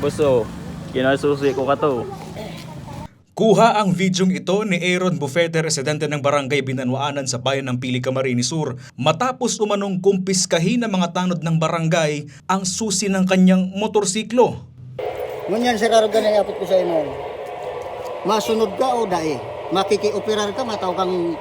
Buso, kinasusi ko ka to. Kuha ang videong ito ni Aaron Bufete, residente ng barangay Binanwaanan sa bayan ng Pili, Camarines Sur, matapos umanong kumpiskahin ng mga tanod ng barangay ang susi ng kanyang motorsiklo. Ngunyan sir araga na yapot ko sa imo. Masunod ka o dae? Makiki-operar ka mataw kang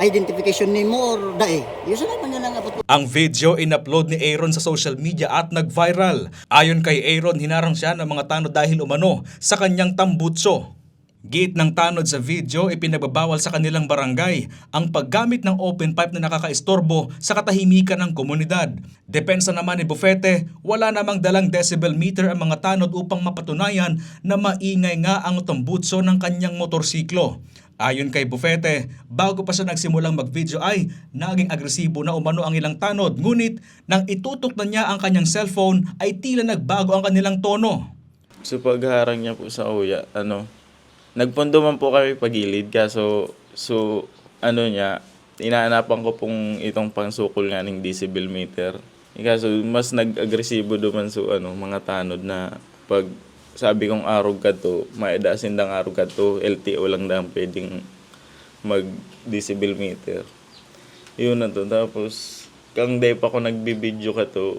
identification nimo or dae? Yun sa naman yan ang video in-upload ni Aaron sa social media at nag-viral. Ayon kay Aaron, hinarang siya ng mga tanod dahil umano sa kanyang tambutso. Gate ng tanod sa video, ipinagbabawal sa kanilang barangay ang paggamit ng open pipe na nakakaistorbo sa katahimikan ng komunidad. Depensa naman ni Bufete, wala namang dalang decibel meter ang mga tanod upang mapatunayan na maingay nga ang tambutso ng kanyang motorsiklo. Ayon kay Bufete, bago pa siya nagsimulang mag-video ay naging agresibo na umano ang ilang tanod ngunit nang itutok na niya ang kanyang cellphone ay tila nagbago ang kanilang tono. So pagharang niya po sa kuya, ano, nagpondo man po kami pagilid kaso so ano niya, inaanapan ko pong itong pangsukol nga ng decibel meter. Kaso mas nag-agresibo duman so ano, mga tanod na pag sabi kong arog ka to, maidasin dang arog ka to, LTO lang dang pwedeng mag decibel meter. Yun na to. Tapos, kang day pa ko nagbibideo ka to,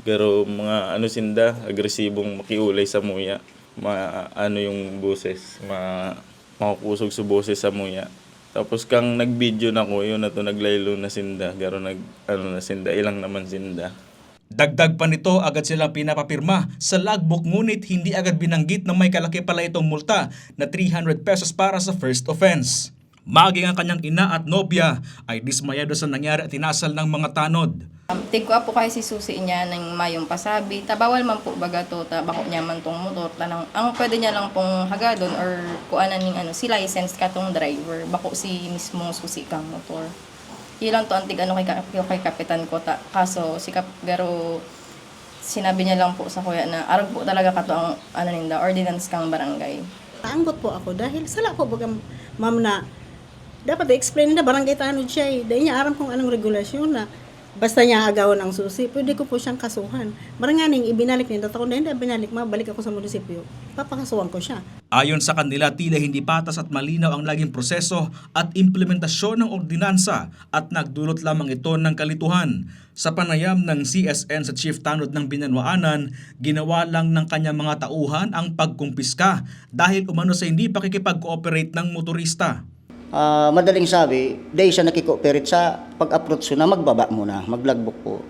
pero mga ano sinda, agresibong makiulay sa muya. Ma, ano yung boses, ma, makukusog sa boses sa muya. Tapos kang nag-video na ko, yun na to, naglaylo na sinda. Pero nag, ano na sinda, ilang naman sinda. Dagdag pa nito, agad silang pinapapirma sa logbook ngunit hindi agad binanggit na may kalaki pala itong multa na 300 pesos para sa first offense. Maging ang kanyang ina at nobya ay dismayado sa nangyari at tinasal ng mga tanod. Um, Tig po kayo si susi niya ng mayong pasabi. Tabawal man po baga to, tabako niya man tong motor. Tanang, ang pwede niya lang pong hagadon or kuanan ning ano, si license ka tong driver. Bako si mismong susi kang motor. Ilang to antig ano kay, ka- kay kapitan ko ta. Kaso si kap, garo sinabi niya lang po sa kuya na arag po talaga ka to ang ano ninda, ordinance kang barangay. Naanggot po ako dahil sala ko baga ma'am na dapat i-explain na barangay tanod siya eh. Dahil niya aram kung anong regulasyon na basta niya agawan ang susi, pwede ko po siyang kasuhan. Maranganing ibinalik niya, tatako na hindi binalik, mabalik ako sa munisipyo. Papakasuhan ko siya. Ayon sa kanila, tila hindi patas at malinaw ang laging proseso at implementasyon ng ordinansa at nagdulot lamang ito ng kalituhan. Sa panayam ng CSN sa Chief Tanod ng Binanwaanan, ginawa lang ng kanyang mga tauhan ang pagkumpiska dahil umano sa hindi pakikipag-cooperate ng motorista. Ah, madaling sabi, dahil siya nakikooperate sa pag-approach na magbaba muna, mag-logbook po.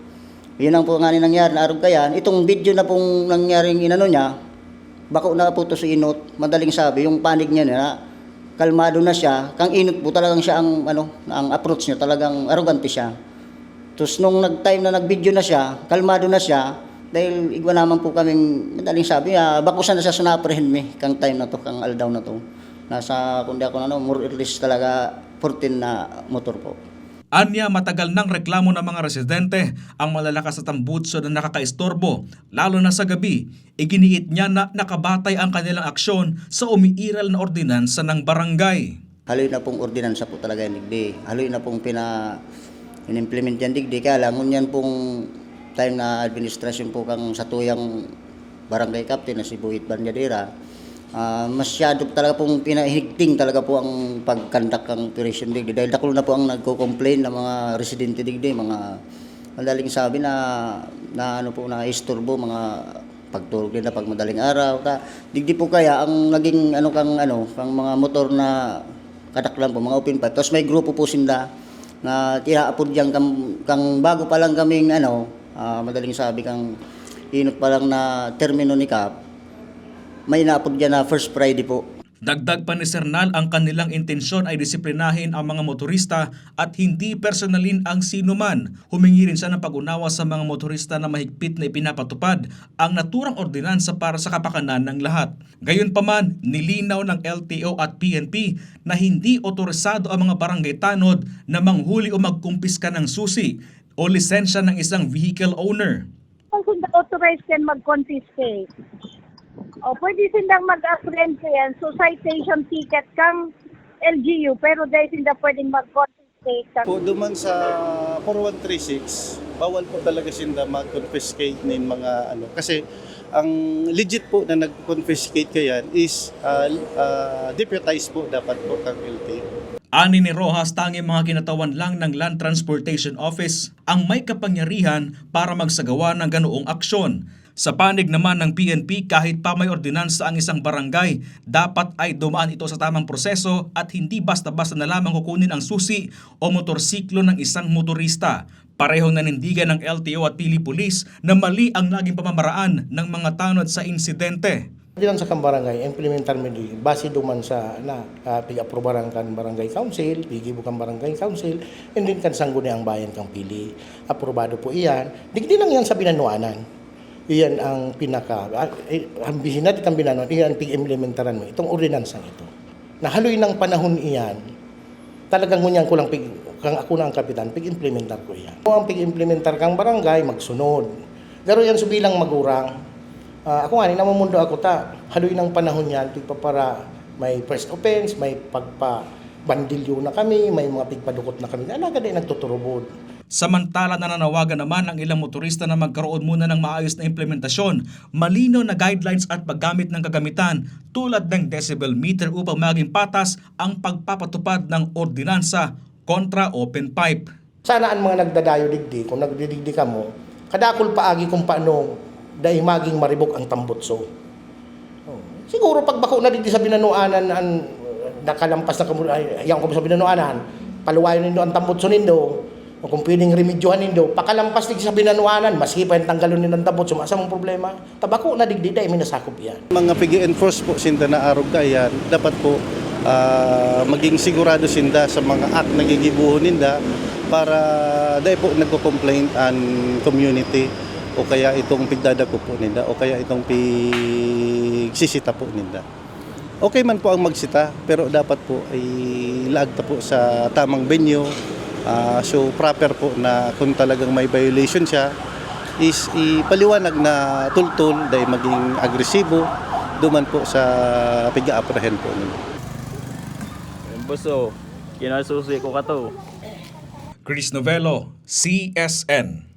Yun ang po nga nangyari na arog kayan. Itong video na pong nangyaring inano niya, bako na po to sa inot, madaling sabi, yung panig niya na kalmado na siya, kang inot po talagang siya ang ano, ang approach niya talagang arrogante siya. Tapos nung nag-time na nag-video na siya, kalmado na siya, dahil igwa naman po kaming, madaling sabi, ah, bako siya na siya sunaprehen me, kang time na to, kang aldaw na to. Nasa, kundi ako na, ano, more or less talaga 14 na motor po. Anya matagal nang reklamo ng mga residente ang malalakas na tambutso na nakakaistorbo, lalo na sa gabi. Iginiit niya na nakabatay ang kanilang aksyon sa umiiral na ordinansa ng barangay. Haloy na pong ordinansa po talaga yan digdi. Haloy na pong pina in-implement yan digdi. Kaya lang, yan pong time na administrasyon po kang sa tuyang barangay captain na si Buhit Banyadera, ah masyado talaga pong pinahigting talaga po ang pagkandak ng operation digdi. Dahil daklo na po ang nagko-complain ng mga residente digdi, mga madaling sabi na na ano po na istorbo mga pagtulog nila pag madaling araw. Ta digdi po kaya ang naging ano kang ano kang mga motor na kadaklan po mga open pipe. Tapos may grupo po sila na tinaapod diyan kang, kang bago pa lang kaming ano ah, madaling sabi kang inot pa lang na termino ni Cap may naapod diyan na first Friday po Dagdag pa ni Sernal ang kanilang intensyon ay disiplinahin ang mga motorista at hindi personalin ang sinuman. Humingi rin siya ng pag-unawa sa mga motorista na mahigpit na ipinapatupad ang naturang ordinansa para sa kapakanan ng lahat. Gayunpaman, nilinaw ng LTO at PNP na hindi otorisado ang mga barangay tanod na manghuli o magkumpiska ng susi o lisensya ng isang vehicle owner. kung authorized yan mag-confiscate. O pwede silang mag-apprehend yan, so citation ticket kang LGU, pero dahil sila pwedeng mag-confiscate Po duman sa 4136, bawal po talaga sinda mag-confiscate nin mga ano kasi ang legit po na nag-confiscate kayan is uh, uh, deputized po dapat po kang LTO. Ani ni Rojas tanging mga kinatawan lang ng Land Transportation Office ang may kapangyarihan para magsagawa ng ganoong aksyon. Sa panig naman ng PNP kahit pa may ordinansa ang isang barangay, dapat ay dumaan ito sa tamang proseso at hindi basta-basta na lamang kukunin ang susi o motorsiklo ng isang motorista. Parehong nanindigan ng LTO at Pili Police na mali ang naging pamamaraan ng mga tanod sa insidente. Di lang sa kang barangay, implementar mo di, base duman sa na uh, pig-aprobaran kan barangay council, pigibo kan barangay council, and then kan sangguni ang bayan kang pili. Aprobado po iyan. Digdi lang yan sa binanuanan. Iyan ang pinaka, uh, eh, ambihin natin ang binanuanan, iyan ang pig-implementaran mo, itong ordinansang ito. Nahaloy ng panahon iyan, talagang ngunyan ko lang pig, kang ako na ang kapitan, pig-implementar ko iyan. Kung ang pig-implementar kang barangay, magsunod. Garo yan subilang magurang. Ah, ako nga, ni namumundo ako ta, haloy ng panahon yan, tigpa para may first offense, may pagpa bandilyo na kami, may mga pigpadukot na kami. Alaga din nagtuturubod. Samantala nananawagan naman ang ilang motorista na magkaroon muna ng maayos na implementasyon, malinaw na guidelines at paggamit ng kagamitan tulad ng decibel meter upang maging patas ang pagpapatupad ng ordinansa kontra open pipe. Sana ang mga nagdadayo digdi, kung nagdidigdi ka mo, kadakol paagi kung paano dahil maging maribok ang tambutso. Oh. Siguro pag bako na digdi sa binanuanan ang nakalampas na kamo ay yang ko sa binanuanan, paluwayon nindo ang tambutso nindo, o kung pwedeng remedyohan nindo, pakalampas digdi sa binanuanan, maski pa tanggalon nindo ang tambutso, masa mong problema. Tabako na digdi dahil minasakop yan. Mga pigi-enforce po sinda na arog kayan, dapat po ah, maging sigurado sinda sa mga act na gigibuhon ninda para dahil po nagko-complain ang community o kaya itong pigdadako po ninda o kaya itong pigsisita po ninda. Okay man po ang magsita pero dapat po ay laagta po sa tamang venue. Ah, so proper po na kung talagang may violation siya is ipaliwanag na tultul dahil maging agresibo duman po sa piga-apprehend po boss, oh. Kinasusi ko ka to. Chris Novello, CSN.